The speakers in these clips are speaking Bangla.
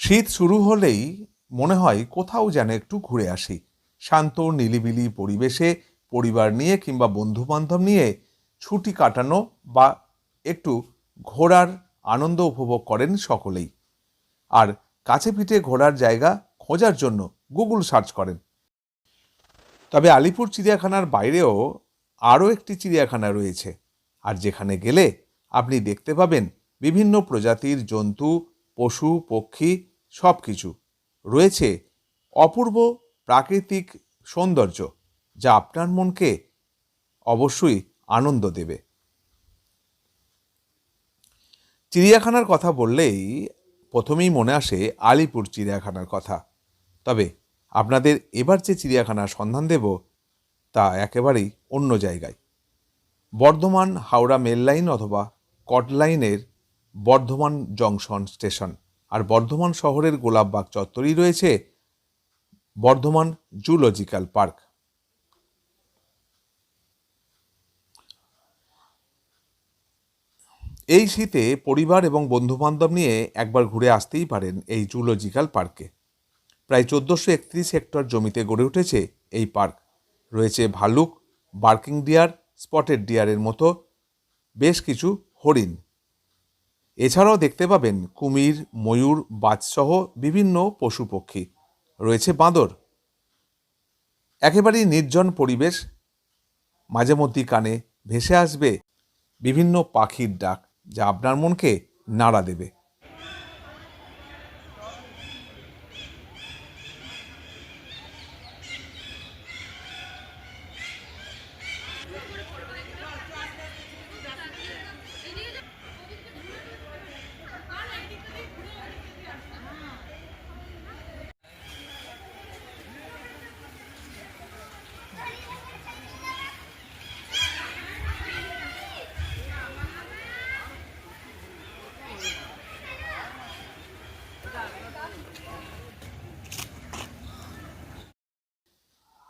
শীত শুরু হলেই মনে হয় কোথাও যেন একটু ঘুরে আসি। শান্ত, নিলিবিলি পরিবেশে পরিবার নিয়ে কিংবা বন্ধু বান্ধব নিয়ে ছুটি কাটানো বা একটু ঘোরার আনন্দ উপভোগ করেন সকলেই। আর কাছে পিঠে ঘোরার জায়গা খোঁজার জন্য গুগল সার্চ করেন। তবে আলিপুর চিড়িয়াখানার বাইরেও আরও একটি চিড়িয়াখানা রয়েছে। আর যেখানে গেলে আপনি দেখতে পাবেন বিভিন্ন প্রজাতির জন্তু পশু, পক্ষী সব কিছু রয়েছে অপূর্ব প্রাকৃতিক সৌন্দর্য, যা আপনার মনকে অবশ্যই আনন্দ দেবে। চিড়িয়াখানার কথা বললেই প্রথমেই মনে আসে আলিপুর চিড়িয়াখানার কথা। তবে আপনাদের এবার যে চিড়িয়াখানার সন্ধান দেব, তা একেবারেই অন্য জায়গায়। বর্ধমান, হাওড়া মেল লাইন অথবা কট লাইনের বর্ধমান জংশন স্টেশন। আর বর্ধমান শহরের গোলাপবাগ চত্বরেই রয়েছে বর্ধমান জুলজিক্যাল পার্ক। এই শীতে পরিবার এবং বন্ধুবান্ধব নিয়ে একবার ঘুরে আসতেই পারেন এই জুলজিক্যাল পার্কে। প্রায় চোদ্দোশো একত্রিশ হেক্টর জমিতে গড়ে উঠেছে এই পার্ক। রয়েছে ভালুক, বার্কিং ডিয়ার, স্পটেড ডিয়ারের মতো বেশ কিছু হরিণ। এছাড়াও দেখতে পাবেন কুমির, ময়ূর, বাজসহ বিভিন্ন পশু পক্ষী। রয়েছে বাঁদর। একেবারেই নির্জন পরিবেশ। মাঝে মধ্যেই কানে ভেসে আসবে বিভিন্ন পাখির ডাক, যা আপনার মনকে নাড়া দেবে।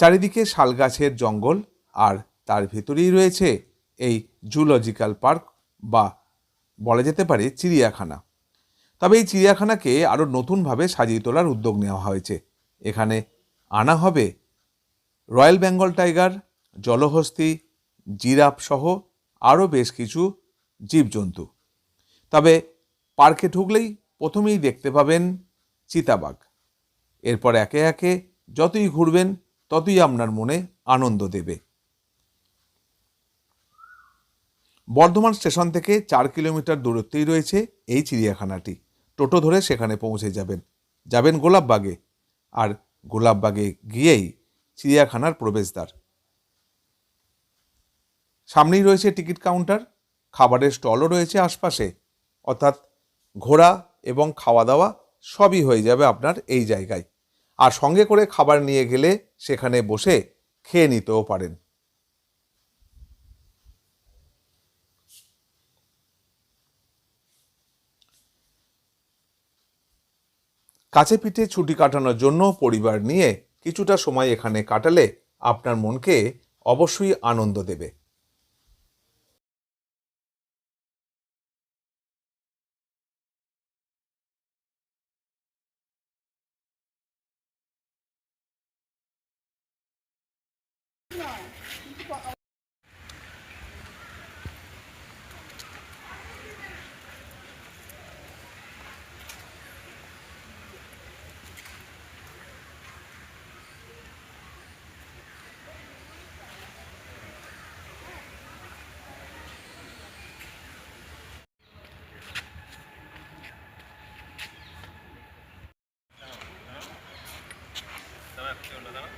চারিদিকে শালগাছের জঙ্গল আর তার ভেতরেই রয়েছে এই জুলজিক্যাল পার্ক বা বলা যেতে পারে চিড়িয়াখানা। তবে এই চিড়িয়াখানাকে আরও নতুনভাবে সাজিয়ে তোলার উদ্যোগ নেওয়া হয়েছে। এখানে আনা হবে রয়্যাল বেঙ্গল টাইগার, জলহস্তি, জিরাফ সহ আরও বেশ কিছু জীবজন্তু। তবে পার্কে ঢুকলেই প্রথমেই দেখতে পাবেন চিতাবাঘ। এরপর একে একে যতই ঘুরবেন ততই আপনার মনে আনন্দ দেবে। বর্ধমান স্টেশন থেকে চার কিলোমিটার দূরত্বেই রয়েছে এই চিড়িয়াখানাটি। টোটো ধরে সেখানে পৌঁছে যাবেন। যাবেন গোলাপবাগে। আর গোলাপবাগে গিয়েই চিড়িয়াখানার প্রবেশদ্বার। সামনেই রয়েছে টিকিট কাউন্টার। খাবারের স্টলও রয়েছে আশপাশে। অর্থাৎ ঘোরা এবং খাওয়া দাওয়া সবই হয়ে যাবে আপনার এই জায়গায়। আর সঙ্গে করে খাবার নিয়ে গেলে সেখানে বসে খেয়ে নিতেও পারেন। কাছে পিঠে ছুটি কাটানোর জন্য পরিবার নিয়ে কিছুটা সময় এখানে কাটালে আপনার মনকে অবশ্যই আনন্দ দেবে। şey onlara.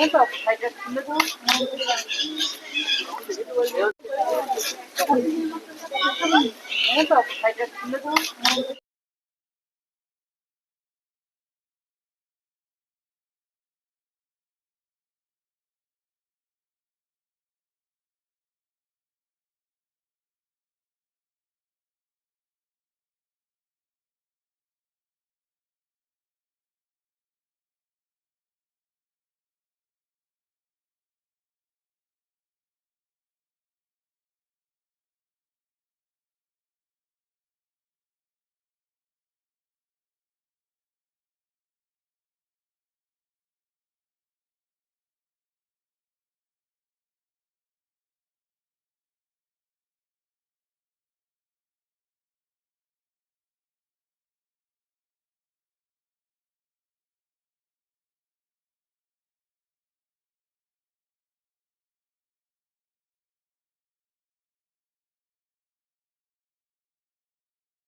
I just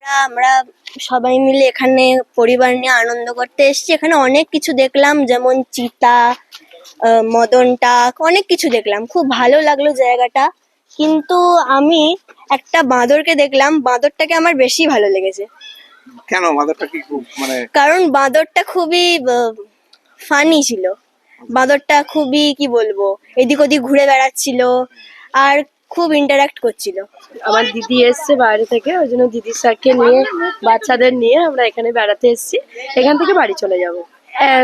আমরা সবাই মিলে এখানে পরিবার নিয়ে আনন্দ করতে এসেছি। এখানে অনেক কিছু দেখলাম যেমন চিতা মদন টাক অনেক কিছু দেখলাম। খুব ভালো লাগল জায়গাটা। কিন্তু আমি একটা বাঁদরকে দেখলাম বাঁদরটাকে আমার বেশি ভালো লেগেছে। কেন? মাদারটা কি খুব মানে কারণ বাঁদরটা খুবই ফানি ছিল। বাঁদরটা খুবই কি বলব এদিক ওদিক ঘুরে বেড়াচ্ছিল। আর খুব ইন্টারাক্ট করছিল। আমার দিদি এসছে বাইরে থেকে ওই জন্য দিদির সাথে নিয়ে বাচ্চাদের নিয়ে আমরা এখানে বেড়াতে এসেছি। এখান থেকে বাড়ি চলে যাব।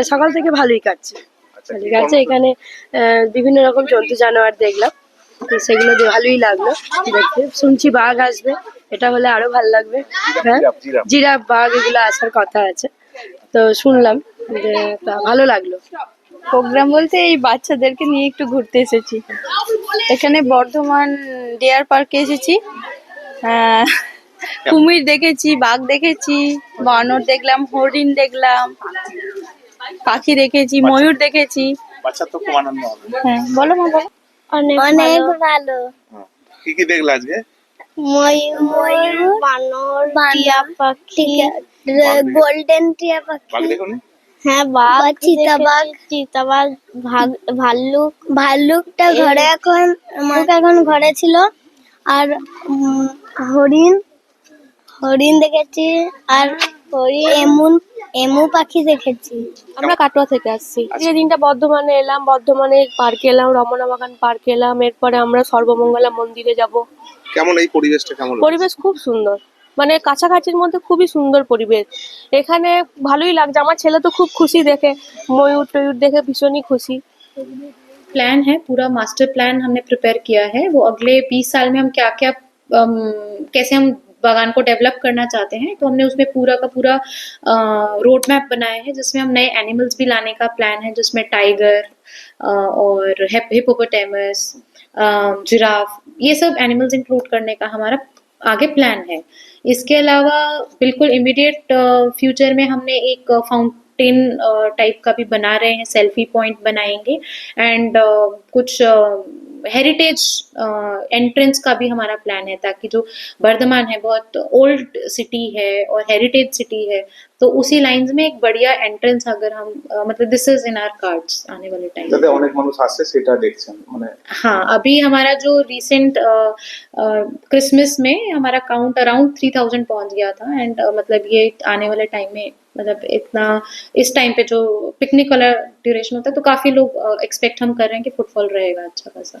সকাল থেকে ভালোই কাটছে। আচ্ছা, ভালোই কাটছে। এখানে আহ, বিভিন্ন রকম জন্তু জানোয়ার দেখলাম। তো সেগুলো ভালোই লাগল দেখতে। শুনছি বাঘ আসবে। এটা হলে আরও ভালো লাগবে। হ্যাঁ? জিরাফ, বাঘ এগুলো আসার কথা আছে। তো শুনলাম যে ভালো লাগল। প্রোগ্রাম বলতে এই বাচ্চাদেরকে নিয়ে একটু ঘুরতে এসেছি। এখানে বর্ধমান ডিয়ার পার্কে এসেছি। আহ, কুমির দেখেছি বাঘ দেখেছি বানর দেখলাম হরিণ দেখলাম পাখি দেখেছি ময়ূর দেখেছি। হ্যাঁ বলো মা বলো। অনেক ভালো। হ্যাঁ। কি কি দেখলে আজকে? ময়ূর বানর টিয়া পাখি গোল্ডেন টিয়া পাখি। হ্যাঁ বাঘ চিতাবাঘ। চিতাবাঘ ভাগ- ভাল্লুক। ভাল্লুকটা ঘরে এখন ভাল্লুক এখন ঘরে ছিল। আর হরিণ হরিণ দেখেছি। আর হরিণ। এমুন এমু পাখি দেখেছি। আমরা কাটোয়া থেকে আসছি। আজকে দিনটা বর্ধমানে এলাম বর্ধমানে পার্কে এলাম রমনা বাগান পার্কে এলাম। এরপরে আমরা সর্বমঙ্গলা মন্দিরে যাব। কেমন এই পরিবেশটা কেমন পরিবেশ খুব সুন্দর। মানে কাছাকাছির মধ্যে খুবই সুন্দর পরিবেশ এখানে ভালোই লাগছে আমার ছেলে তো খুব খুশি দেখে ময়ূর টয়ূর দেখে ভীষণই খুশি प्लान है पूरा मास्टर प्लान हमने प्रिपेयर किया है वो अगले 20 साल में हम क्या क्या कैसे हम बागान को डेवलप करना चाहते हैं तो हमने उसमें पूरा का पूरा रोड मैप बनाया है जिसमें हम नए एनिमल्स भी लाने का प्लान है जिसमें टाइगर और हिपोपोटेमस जिराफ ये सब एनिमल्स इंक्लूड करने का हमारा आगे प्लान है इसके अलावा बिल्कुल इमिडिएट फ्यूचर में हमने एक फाउंटेन टाइप का भी बना रहे हैं सेल्फी पॉइंट बनाएँगे एंड कुछ हेरिटेज एंट्रेंस का भी हमारा प्लान है ताकि जो वर्धमान है, बहुत ओल्ड सिटी है और हेरिटेज सिटी है तो उसी लाइंस में एक बढ़िया एंट्रेंस अगर हम अ, मतलब this is in our cards आने वाले टाइम যাতে অনেক মানুষ আসছে সেটা দেখছেন মানে हाँ अभी हमारा जो रिसेंट क्रिसमस में हमारा काउंट अराउंड थ्री थाउजेंड पहुंच गया था एंड मतलब ये आने वाले टाइम में मतलब इतना इस टाइम पे जो पिकनिक वाला ड्यूरेशन होता है तो काफी लोग एक्सपेक्ट हम कर रहे हैं कि फुटफॉल रहेगा अच्छा खासा